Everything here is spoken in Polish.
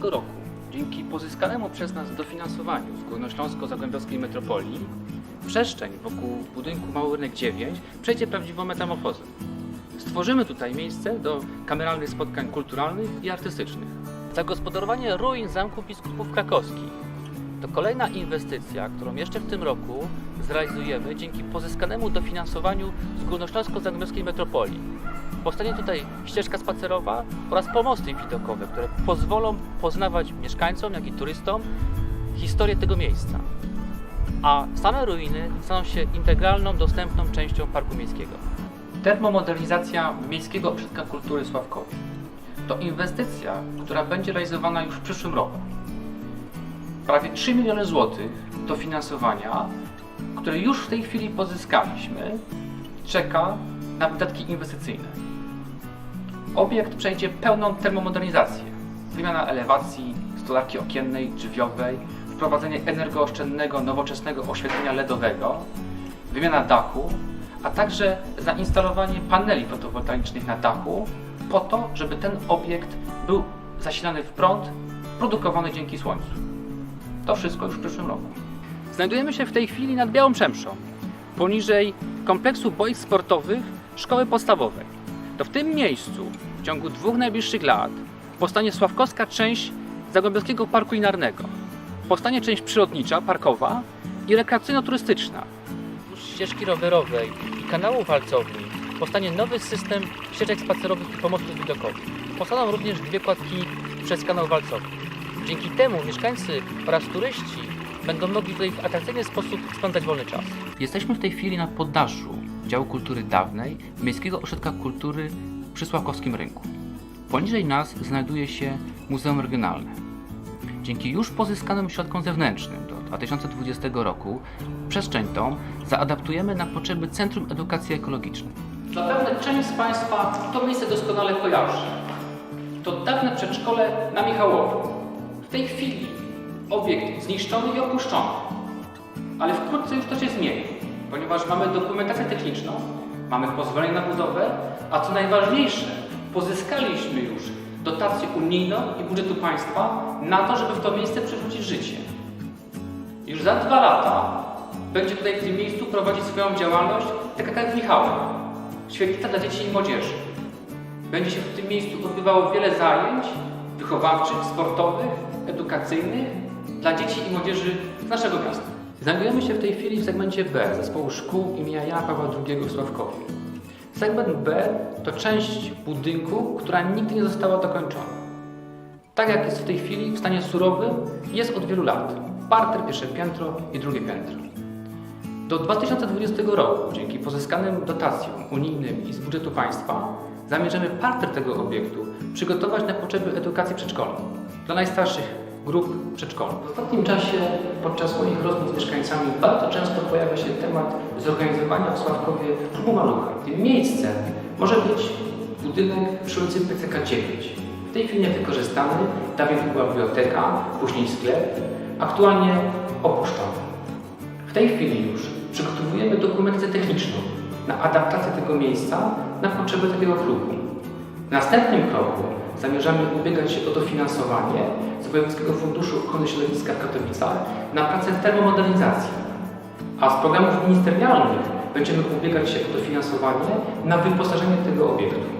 2014 roku dzięki pozyskanemu przez nas dofinansowaniu z Górnośląsko-Zagłębiowskiej Metropolii przestrzeń wokół budynku Mały Rynek 9 przejdzie prawdziwą metamorfozę. Stworzymy tutaj miejsce do kameralnych spotkań kulturalnych i artystycznych. Zagospodarowanie ruin Zamku Biskupów Krakowskich to kolejna inwestycja, którą jeszcze w tym roku zrealizujemy dzięki pozyskanemu dofinansowaniu z Górnośląsko-Zagłębiowskiej Metropolii. Powstanie tutaj ścieżka spacerowa oraz pomosty widokowe, które pozwolą poznawać mieszkańcom, jak i turystom historię tego miejsca. A same ruiny staną się integralną, dostępną częścią Parku Miejskiego. Termomodernizacja Miejskiego Ośrodka Kultury Sławkowi to inwestycja, która będzie realizowana już w przyszłym roku. Prawie 3 miliony złotych dofinansowania, które już w tej chwili pozyskaliśmy, czeka na wydatki inwestycyjne. Obiekt przejdzie pełną termomodernizację. Wymiana elewacji, stolarki okiennej, drzwiowej, wprowadzenie energooszczędnego, nowoczesnego oświetlenia LEDowego, wymiana dachu, a także zainstalowanie paneli fotowoltaicznych na dachu po to, żeby ten obiekt był zasilany w prąd produkowany dzięki słońcu. To wszystko już w przyszłym roku. Znajdujemy się w tej chwili nad Białą Przemszą, poniżej kompleksu boisk sportowych szkoły podstawowej. To w tym miejscu w ciągu dwóch najbliższych lat powstanie Sławkowska część Zagłębiowskiego Parku Linarnego. Powstanie część przyrodnicza, parkowa i rekreacyjno-turystyczna. Ścieżki rowerowej i kanału walcowni powstanie nowy system ścieżek spacerowych i pomostów widokowych. Powstaną również dwie kładki przez kanał walcowy. Dzięki temu mieszkańcy oraz turyści będą mogli tutaj w atrakcyjny sposób spędzać wolny czas. Jesteśmy w tej chwili na poddaszu działu kultury dawnej Miejskiego Ośrodka Kultury przy Sławkowskim Rynku. Poniżej nas znajduje się Muzeum Regionalne. Dzięki już pozyskanym środkom zewnętrznym do 2020 roku przestrzeń tą zaadaptujemy na potrzeby Centrum Edukacji Ekologicznej. Zapewne część z Państwa to miejsce doskonale kojarzy. To dawne przedszkole na Michałowie. W tej chwili obiekt zniszczony i opuszczony. Ale wkrótce już to się zmieni, ponieważ mamy dokumentację techniczną, mamy pozwolenie na budowę, a co najważniejsze, pozyskaliśmy już dotację unijną i budżetu państwa na to, żeby w to miejsce przywrócić życie. Już za dwa lata będzie tutaj w tym miejscu prowadzić swoją działalność taka jak Michałem, świetlica dla dzieci i młodzieży. Będzie się w tym miejscu odbywało wiele zajęć wychowawczych, sportowych, edukacyjnych dla dzieci i młodzieży z naszego miasta. Znajdujemy się w tej chwili w segmencie B zespołu szkół imienia Jana Pawła II w Sławkowie. Segment B to część budynku, która nigdy nie została dokończona. Tak jak jest w tej chwili w stanie surowym, jest od wielu lat. Parter, pierwsze piętro i drugie piętro. Do 2020 roku, dzięki pozyskanym dotacjom unijnym i z budżetu państwa, zamierzamy parter tego obiektu przygotować na potrzeby edukacji przedszkolnej dla najstarszych grup przedszkolnych. W ostatnim czasie, podczas moich rozmów z mieszkańcami, bardzo często pojawia się temat zorganizowania w Sławkowie klubu malucha. Tym miejscem może być budynek przy ulicy PCK 9. W tej chwili niewykorzystany, dawniej była biblioteka, później sklep, aktualnie opuszczony. W tej chwili już przygotowujemy dokumentację techniczną na adaptację tego miejsca na potrzeby takiego klubu. W następnym kroku zamierzamy ubiegać się o dofinansowanie z Wojewódzkiego Funduszu Ochrony Środowiska w Katowicach na pracę termomodernizacji. A z programów ministerialnych będziemy ubiegać się o dofinansowanie na wyposażenie tego obiektu.